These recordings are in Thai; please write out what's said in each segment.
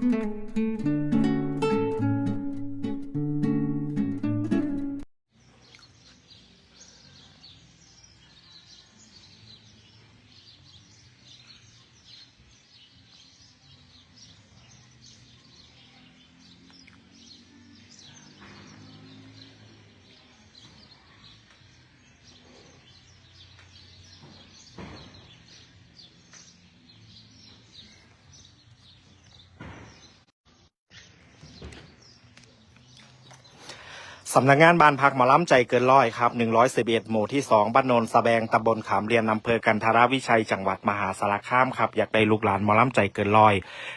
Música สำนักงานบ้านพักหมอล้ำใจเกินร้อยครับ111หมู่ที่ 2บ้านโนนสะแบงตำบลขามเรียนอำเภอกันทราวิชัย จังหวัดมหาสารคามครับ อยากได้ลูกหลานหมอล้ำใจเกินร้อย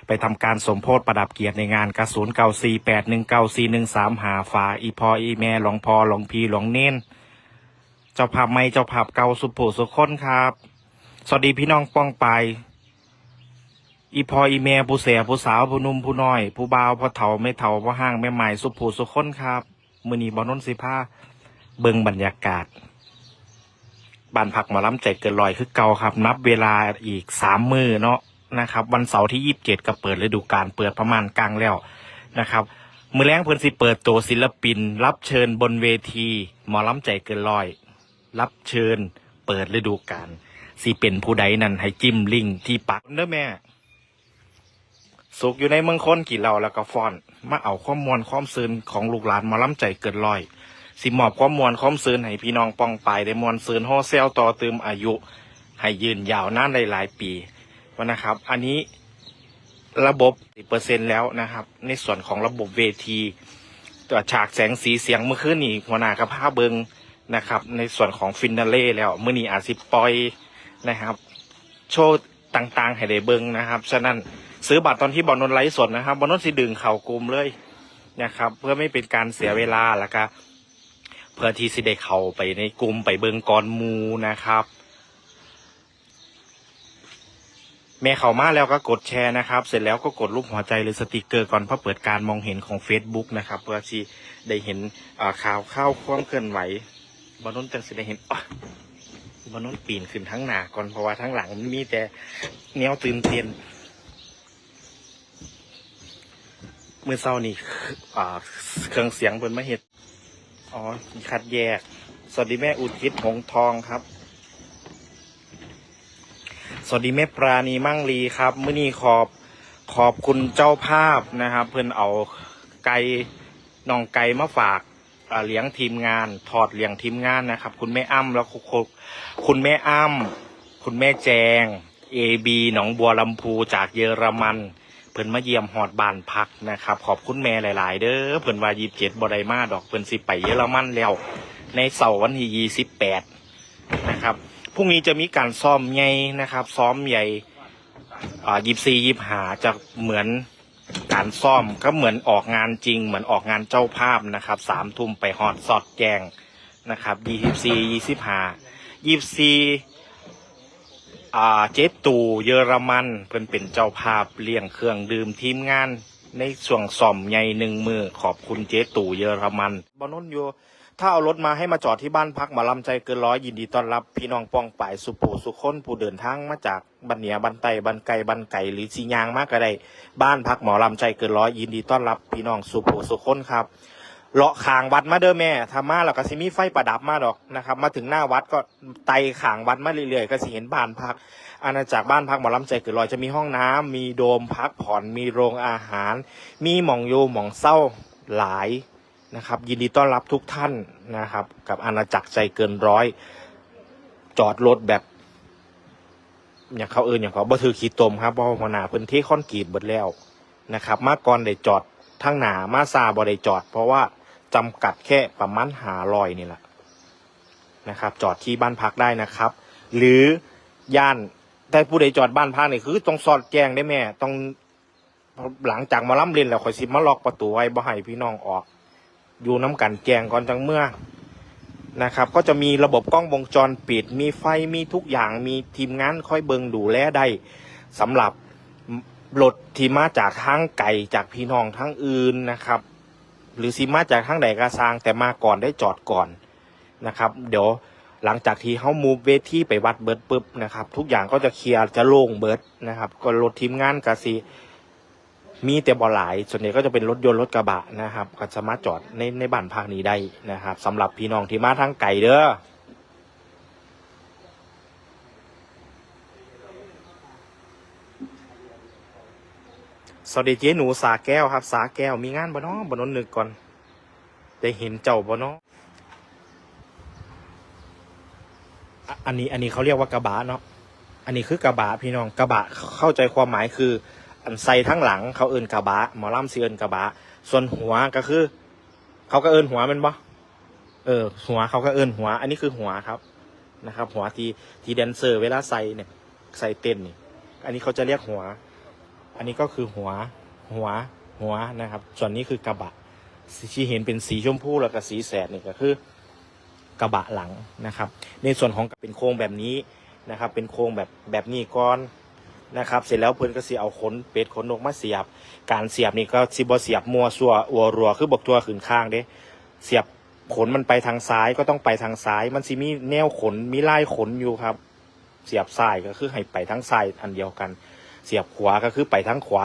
ไปทำการสมโพธิประดับเกียรติในงานกระสุนเก่าสี่แปดหนึ่งเก้าสี่หนึ่งสามหาฝาอีพออีแม่หลวงพอหลวงพีหลวงเน้น เจ้าภาพไม่เจ้าภาพเก่าสุภูสุคนครับ สวัสดีพี่น้องป้องไปอีพออีเมผู้เสียผู้สาวผู้นุ่มผู้น้อย ผู้บ่าวผู้เฒ่าไม่เฒ่าผู้ห้างแม่ใหม่สุภูสุคนครับ มือนีบอนนสิผ้าเบิงบรรยากาศบ้านพักหมาล้ำใจเกินลอยคือเก่าครับ นับเวลาอีกสามมือเนาะนะครับ วันเสาร์ที่ยี่สิบเจ็ดก็เปิดฤดูกาลเปิดประมาณกลางแล้วนะครับมือแรงเพิ่นสิเปิดตัวศิลปิน รับเชิญบนเวทีหมอล้ำใจเกินลอย รับเชิญเปิดฤดูกาลสิเป็นผู้ใดนั่นให้จิ้มลิงที่ปักเด้อแม่ สุขอยู่ในเมืองค้นกี่เหล่าแล้วก็ฟอน มาเอาข้อมวลความซื่นของลูกหลานมาล้ำใจเกินร้อย สิมอบความวลความซื่นให้พี่น้องปองไปายได้มวลซื่นโฮเซลต่อเติมอายุ ให้ยืนยาวนานหลายปีวันนะครับ อันนี้ระบบเปอร์เซ็นแล้วนะครับ ในส่วนของระบบเวทีตัวฉากแสงสีเสียงเมื่อคืนนี้หัวหน้ากับผ้าเบิงนะครับ ในส่วนของฟินาเล่แล้วเมื่อนี้อาจสิปอยนะครับ โชว์ต่างๆ ให้ได้เบิงนะครับ ฉะนั้น ซื้อบัตรตอนที่บอลนนไลฟ์สดนะครับบอลนนสิดึงเข่ากลุ่มเลยนะครับ เพื่อไม่เป็นการเสียเวลาแล้วก็เพื่อที่สิได้เข้าไปในกลุ่มไปเบิงกรมูนะครับ แม่เข้ามาแล้วก็กดแชร์นะครับ เสร็จแล้วก็กดรูปหัวใจหรือสติกเกอร์ก่อนเพื่อเปิดการมองเห็นของ Facebook นะครับ เพื่อที่ได้เห็นข่าวเข้าความเคลื่อนไหวบอลนนจังสิได้เห็นบอลนนปีนขึ้นทั้งหน้าก่อนเพราะว่าทั้งหลังมันมีแต่แนวตื่นเต้น มื่อเศร้านี่อ่าเครื่องเสียงเปินมาเห็ดอ๋อคัดแยก สวัสดีแม่อุทิศหงทองครับ สวัสดีแม่ปราณีมั่งลีครับมื่อนี้ขอบขอบคุณเจ้าภาพนะครับ เพื่อนเอาไก่น้องไก่มาฝากเลี้ยงทีมงาน ถอดเลี้ยงทีมงานนะครับ คุณแม่อ้ำแล้วคุณแม่อ้ำคุณแม่แจงเอบีหนองบัวลำพูจากเยอรมัน เพิ่นมาเยี่ยมหอดบานพักนะครับ ขอบคุณแม่หลาย ๆ เด้อเพิ่นว่ายีบเจ็ดบไดมาดอกเพิ่นสิไปเยอรมันแล้ว ในเสาร์วันที่ยี่สิบแปดนะครับพรุ่งนี้จะมีการซ้อมใหญ่นะครับ ซ้อมใหญ่อ่ายิบซียิบหาจะเหมือนการซ้อมก็เหมือนออกงานจริง เหมือนออกงานเจ้าภาพนะครับสามทุ่มไปฮอดสอดแกงนะครับยี่สิบสี่ยี่สิบห้ายี่สิบสี่ อ่าเจตูเยอรมันเพิ่นเป็นเจ้าภาพเลี้ยงเครื่องดื่มทีมงาน ในช่วงซ่อมใหญ่หนึ่งมือขอบคุณเจตูเยอรมันบอนนอยู่ถ้าเอารถมาให้มาจอดที่บ้านพักหมาลำใจเกินร้อยยินดีต้อนรับ พี่น้องปองป่ายสุโปสุคนผู้เดินทางมาจากบันเหนียบันไตบันไกบันไก่หรือสียางมากก็ได้ บ้านพักหมอลำใจเกินร้อยยินดีต้อนรับ พี่น้องสุโปสุคนครับ เลาะขางวัดมาเด้อแม่ทามาแล้วก็สิมีไฟประดับมาดอกนะครับ มาถึงหน้าวัดก็ไต่ขางวัดมาเรื่อยๆก็สิเห็นบ้านพัก อาณาจักรบ้านพักหมอลำใจเกิดลอยจะมีห้องน้ำมีโดมพักผ่อนมีโรงอาหาร มีหม่องโยหม่องเศร้าหลายนะครับ ยินดีต้อนรับทุกท่านนะครับ กับอาณาจักรใจเกินร้อย จอดรถแบบ อย่างเขาเอินอย่างเขาบ่ถือขีดตมครับเพราะว่าหัวหน้าพื้นที่คอนกรีตเบิดแล้วนะครับ มาก่อนได้จอดทั้งหนามาซาบ่ได้จอด เพราะว่า จำกัดแค่ประมาณหาลอยนี่แหละนะครับ จอดที่บ้านพักได้นะครับ หรือย่านแต่ผู้ใดจอดบ้านพักนี่คือต้องสอดแจ้งได้แม่ต้องหลังจากมาล่ำเรียนแล้วข่อยสิมาล็อกประตูไว้บ่ให้พี่น้องออก อยู่น้ำกันแจ้งก่อนจังเมื่อนะครับ ก็จะมีระบบกล้องวงจรปิด มีไฟมีทุกอย่างมีทีมงานคอยเบิงดูแลได้สำหรับรถที่มาจากทางไก่จากพี่น้องทั้งอื่นนะครับ หรือสิมาจากทางใดกระซางแต่มาก่อนได้จอดก่อนนะครับ เดี๋ยวหลังจากที่เขามูฟเวทีไปวัดเบิร์ดปุ๊บนะครับ ทุกอย่างก็จะเคลียร์จะโล่งเบิร์ดนะครับ ก็รถทีมงานกะซีมีแต่บ่หลาย ส่วนใหญ่ก็จะเป็นรถยนต์รถกระบะนะครับ ก็สามารถจอดในในบ้านพักนี้ได้นะครับสำหรับพี่น้องที่มาทางไก่เด้อ สวัสดีเจ๊หนูสาแก้วครับ สาแก้วมีงานบ่น้อบนนนึกก่อนได้เห็นเจ้าบ่นาะอะอันนี้อันนี้เขาเรียกว่ากระบะเนาะอันนี้คือกระบะพี่น้องกระบะเข้าใจความหมายคือ อันใส่ทั้งหลัง เขาเอินกระบะหมอลำเสียนกระบะส่วนหัวก็คือ เขาก็เอินหัวมันบ่เออ หัวเขาก็เอินหัว อันนี้คือหัวครับนะครับ หัวที่ที่แดนเซอร์ เวลาใส่เนี่ย ใส่เต้นนี่อันนี้เขาจะเรียกหัว อันนี้ก็คือหัวหัวหัวนะครับ ส่วนนี้คือกระบะที่เห็นเป็นสีชมพูแล้วก็สีแสดนี่ก็คือกระบะหลังนะครับ ในส่วนของเป็นโครงแบบนี้นะครับ เป็นโครงแบบแบบนี้ก่อนนะครับ เสร็จแล้วเพื่อนก็สิเอาขนเป็ดขนนกมาเสียบ การเสียบนี่ก็สิบเสียบมัวซัวอัวรัวคือบอกตัวขืนข้างเด้เสียบขนมันไปทางซ้ายก็ต้องไปทางซ้าย มันสิมีแนวขนมีลายขนอยู่ครับ เสียบซ้ายก็คือให้ไปทางซ้ายอันเดียวกัน เสียบขวาก็คือไปทางขวา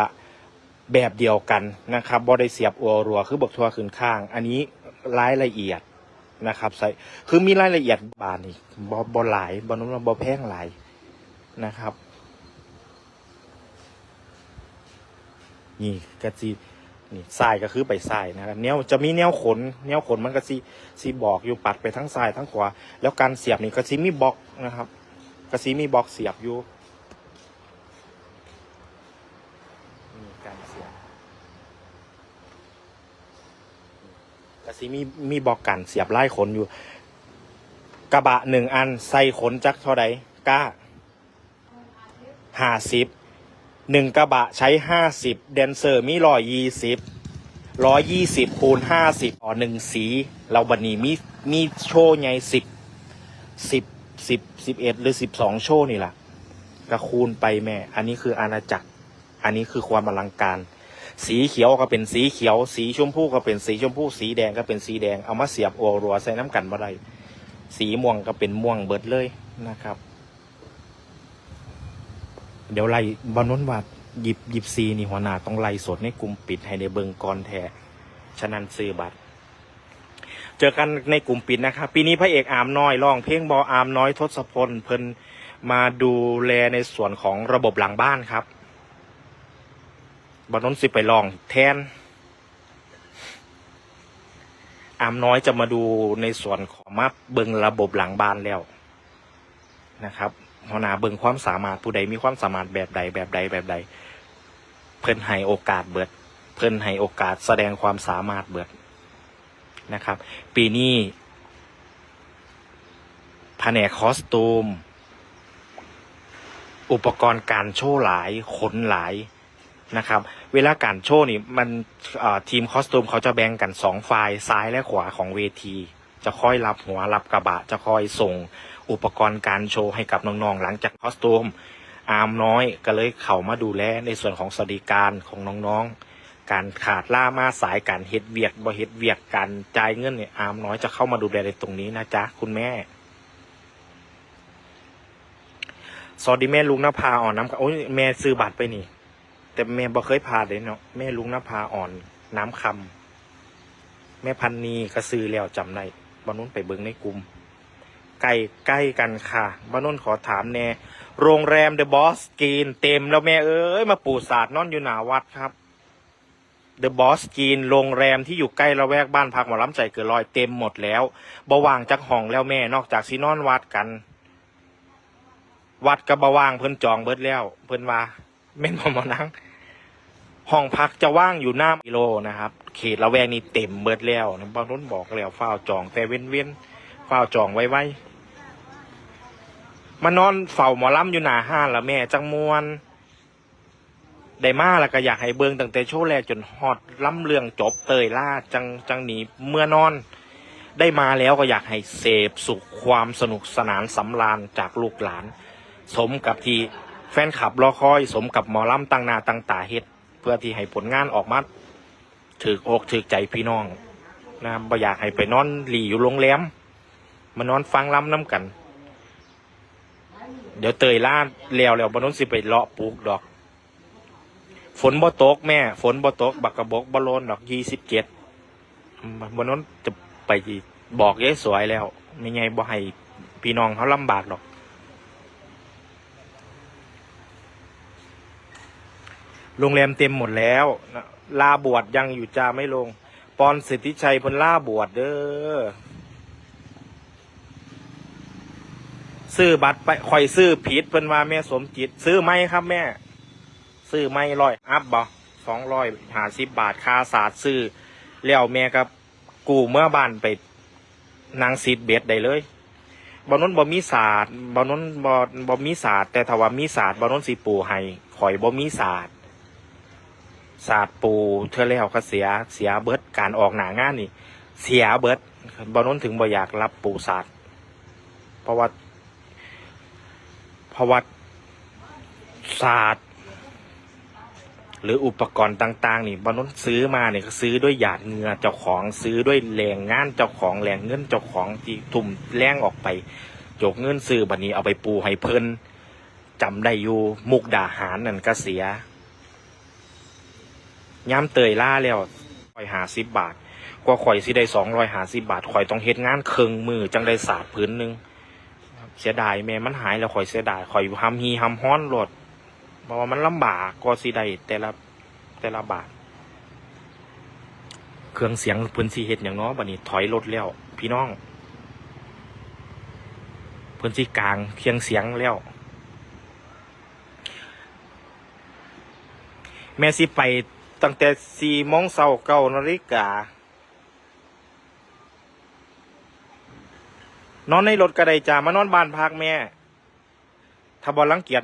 แบบเดียวกันนะครับบ่ได้เสียบอัวรัวคือบอกทัวขึ้นข้าง อันนี้รายละเอียดนะครับใส่คือมีรายละเอียดบานนี่บ่บ่หลายบ่นู้นบ่แพงหลายนะครับ นี่กระจีนี่ทรายก็คือไปทรายนะครับแนวจะมีแนวขน แนวขนมันก็ซีซีบอกอยู่ปัดไปทั้งซ้ายทั้งขวา แล้วการเสียบนี่ก็ซีมีบล็อกนะครับก็ซีมีบล็อกเสียบอยู่นี่การเสียบ ก็ซีมีมีบอกกันเสียบไล่ขนอยู่ กระบะหนึ่งอันใส่ขนจักเท่าใดก้าห้าสิบหนึ่งกระบะใช้ห้าสิบแดนเซอร์มีร้อยยี่สิบร้อยยี่สิบคูณห้าสิบต่อหนึ่งสี เราบันนี้มีมีโชว์ไงสิบสิบสิบสิบเอ็ดหรือสิบสองโชว์นี่แหละก็คูณไปแม่ อันนี้คืออาณาจักร อันนี้คือความอลังการ สีเขียวก็เป็นสีเขียว สีชมพูก็เป็นสีชมพู สีแดงก็เป็นสีแดง เอามาเสียบโอรัวใส่น้ำกันมาได้สีม่วงก็เป็นม่วงเบิดเลยนะครับ เดี๋ยวไล่บอลนนว่าหยิบหยิบซีนี่หัวหน้าต้องไล่สดในกลุ่มปิดให้ในเบิงก่อนแท้ฉะนั้นซื้อบัตร เจอกันในกลุ่มปิดนะครับปีนี้พระเอกอามน้อยร้องเพลงบออามน้อยทศพลเพิ่นมาดูแลในส่วนของระบบหลังบ้านครับ บอลนนสิไปลองแทน อามน้อยจะมาดูในส่วนของมาเบิงระบบหลังบ้านแล้วนะครับหัวหน้าเบิงความสามารถผู้ใดมีความสามารถแบบใดแบบใดแบบใด เพิ่นให้โอกาสเบิด เพิ่นให้โอกาสแสดงความสามารถเบิดนะครับ ปีนี้แผนกคอสตูม อุปกรณ์การโชว์หลายขนหลาย นะครับ เวลาการโชว์นี่มันทีมคอสตูมเขาจะแบ่งกันสองฝ่ายซ้ายและขวาของเวที จะคอยรับหัวรับกระบะ จะคอยส่งอุปกรณ์การโชว์ให้กับน้องๆ หลังจากคอสตูม อาร์มน้อยก็เลยเข้ามาดูแลในส่วนของสวัสดิการของน้องๆ การขาดล่ามาสายการเฮ็ดเวียกบ่เฮ็ดเวียกการจ่ายเงินเนี่ยอาร์มน้อยจะเข้ามาดูแลในตรงนี้นะจ๊ะคุณแม่สวัสดีแม่ลุงนภาอ่อนน้ำโอ้ยแม่ซื้อบัตรไปนี่ แต่แม่บ่เคยพาเลยเนาะแม่ลุงนภาอ่อนน้ำคำแม่พันนีก็ซื้อแล้วจำได้บอนุ้นไปเบิ่งในกลุ่มใกล้ใกล้กันค่ะบานนนขอถามแน่โรงแรมเดอะบอสกีนเต็มแล้วแม่เอ้ยมาปูศาสตร์นอนอยู่หนาวัดครับเดอะบอสกีนโรงแรมที่อยู่ใกล้ละแวกบ้านพักหมอลำใจเกิดลอยเต็มหมดแล้วบว่างจากห้องแล้วแม่นอกจากซีนอนวัดกัน วัดกับบว่างเพิ่นจองเบิดแล้ว เพิ่นว่าแม่นบ่มานั่ง ห้องพักจะว่างอยู่หน้ากิโลนะครับ เขตละแวกนี้เต็มเบิดแล้วนะบางนุ่นบอกแล้วฝ้าจอง แต่เว้นเว้นๆเฝ้าจองไว้ไว้มานอนเฝ้าหมอลำอยู่หน้าห้านละแม่จังมวนได้มาแล้วก็อยากให้เบิงตั้งแต่โชว์แรกจนฮอดล้ำเรื่องจบเตยล่าจังจังหนีเมื่อนอน ได้มาแล้วก็อยากให้เสพสุขความสนุกสนานสำราญจากลูกหลาน สมกับที่แฟนคลับรอคอย สมกับหมอลำตั้งนาตั้งตาเฮ็ด พื่อที่ให้ผลงานออกมาถืออกถือใจพี่น้องนะครับบ่อยากให้ไปนอนหลีอยู่โรงแรมมานอนฟังล้ำน้ำกัน เดี๋ยวเตยล่าแล้วแล้วบนนสิไปเลาะปลูกดอก ฝนบ่ตกแม่ ฝนบ่ตก บักกระบกบ่ลนดอกยี่สิบเจ็ดบนนั้นจะไปบอกยายสวยแล้วไม่ไงบ่ให้พี่น้องเขาลำบากดอก โรงแรมเต็มหมดแล้วนะลาบวชยังอยู่จาไม่ลง ปอนสิทธิชัยพนล่าบวชเด้อซื้อบัตรไปคอยซื้อผิดเพิ่นว่าแม่สมจิต ซื้อไหมครับแม่ ซื้อไหม่ร้อยอัพบ่สองร้อยหาสิบบาทค่าศาสตร์ซื้อแล้วแม่กับกูเมื่อบ้านไปนางซีดเบ็ดได้เลยบอนนบ่มีศาสตร์บอนนบ่บ่มีศาสตร์แต่ถ้าว่ามีศาสตร์บอนนสิปูให้ข่อยบ่มีศาสตร์ ศาสตร์ปูเธอแล้วก็เสียเสียเบิดการออกหนางานนี่ เสียเบิดบอนนนถึงบ่อยากรับปูศาสตร์เพราะว่าเพราะว่าศาสตร์ หรืออุปกรณ์ต่าง ๆ นี่บรรนุนซื้อมาเนี่ยก็ซื้อด้วยหยาดเงื่อเจ้าของซื้อด้วยแรงงานเจ้าของแรงเงินเจ้าของที่ทุ่มแรงออกไปจกเงินซื้อบัดนี้เอาไปปูให้เพิ่นจำได้อยู่มุกดาหารนั่นก็เสีย ย้ำเตยล่าแล้วข่อยหาสิบบาท กว่าข่อยสิได้สองร้อยหาสิบบาทข่อยต้องเฮ็ดงานเคืองมือจังได้ศาสตร์พื้นหนึ่งเสียดายแม่มันหายแล้วข่อยเสียดายข่อยหำฮีหำฮ้อนโลดเพราะว่ามันลำบากก็สิได้แต่ละแต่ละบาท เครื่องเสียงพิ่นสิเฮ็ดอย่างนาะบัดนี้ถอยรถแล้วพี่น้องพิ่นสิกลางเครื่องเสียงแล้ว แม่สิไป ตั้งแต่สี่โมงเช้าเก้านาฬิกานอนในรถก็ได้จ้ามานอนบ้านพักแม่ ถ้าบ่รังเกียจ